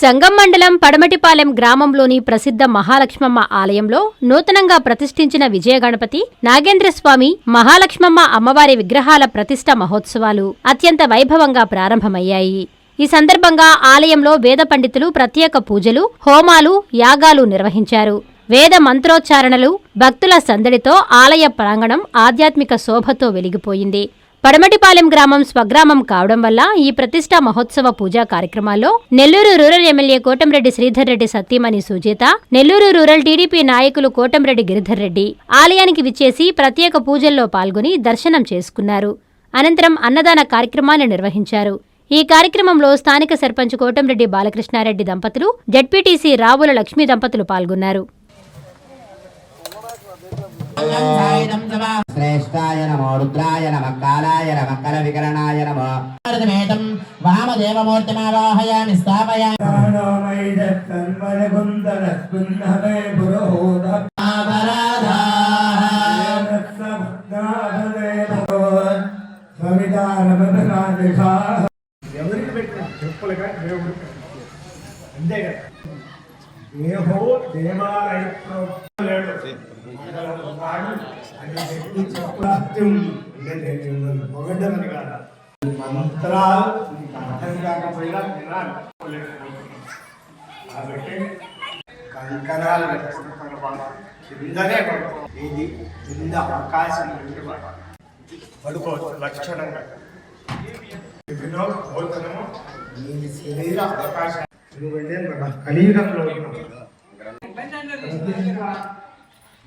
సంగం మండలం పడమటిపాలెం గ్రామంలోని ప్రసిద్ధ మహాలక్ష్మమ్మ ఆలయంలో నూతనంగా ప్రతిష్ఠించిన విజయగణపతి నాగేంద్రస్వామి మహాలక్ష్మమ్మ అమ్మవారి విగ్రహాల ప్రతిష్ఠ మహోత్సవాలు అత్యంత వైభవంగా ప్రారంభమయ్యాయి. ఈ సందర్భంగా ఆలయంలో వేద పండితులు ప్రత్యేక పూజలు హోమాలు యాగాలు నిర్వహించారు. వేద మంత్రోచ్చారణలు భక్తుల సందడితో ఆలయ ప్రాంగణం ఆధ్యాత్మిక శోభతో వెలిగిపోయింది. పడమటిపాలెం గ్రామం స్వగ్రామం కావడం వల్ల ఈ ప్రతిష్టా మహోత్సవ పూజా కార్యక్రమాల్లో Nellore rural MLA Kotamreddy Sridhar Reddy Satyamani Sujetha Nellore rural TDP నాయకులు కోటంరెడ్డి గిరిధర్ రెడ్డి ఆలయానికి విచ్చేసి ప్రత్యేక పూజల్లో పాల్గొని దర్శనం చేసుకున్నారు. అనంతరం అన్నదాన కార్యక్రమాన్ని నిర్వహించారు. ఈ కార్యక్రమంలో స్థానిక సర్పంచ్ కోటంరెడ్డి బాలకృష్ణారెడ్డి దంపతులు జడ్పీటీసీ రావుల లక్ష్మీ దంపతులు పాల్గొన్నారు. శ్రేష్టాయ నమో రుద్రాయ నమ కాలాయ నమ కర వికరణాయ నమ. భారతమేతం వామదేవమూర్తిమావాహయామి స్థాపయామి. ఎవరికి పెట్టిన చెప్పులుగా దేవుడికి అంతే కదా. దేహో దేవాలయ పొగడ్డమని కాదు మంత్రాలు అర్థం కాకపోయినా వినాలి కాబట్టి కంకణాలు కిందనే పడుకో ఇది కింద అవకాశం పడుకో పడుకోవచ్చు. లక్షణంగా ఎన్నో భోజనము శరీర అవకాశం నువ్వు వెళ్ళే మన కలియుగంలో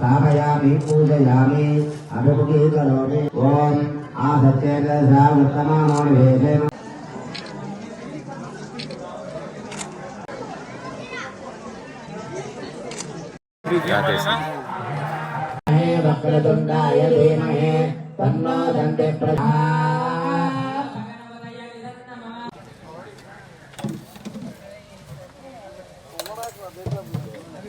నమః స్థాపయామి పూజయామి అభిముఖీ కరోమి ఓం ఆసత్యేన ఉత్తమానో వేదేన వక్రతుండాయ ధీమహే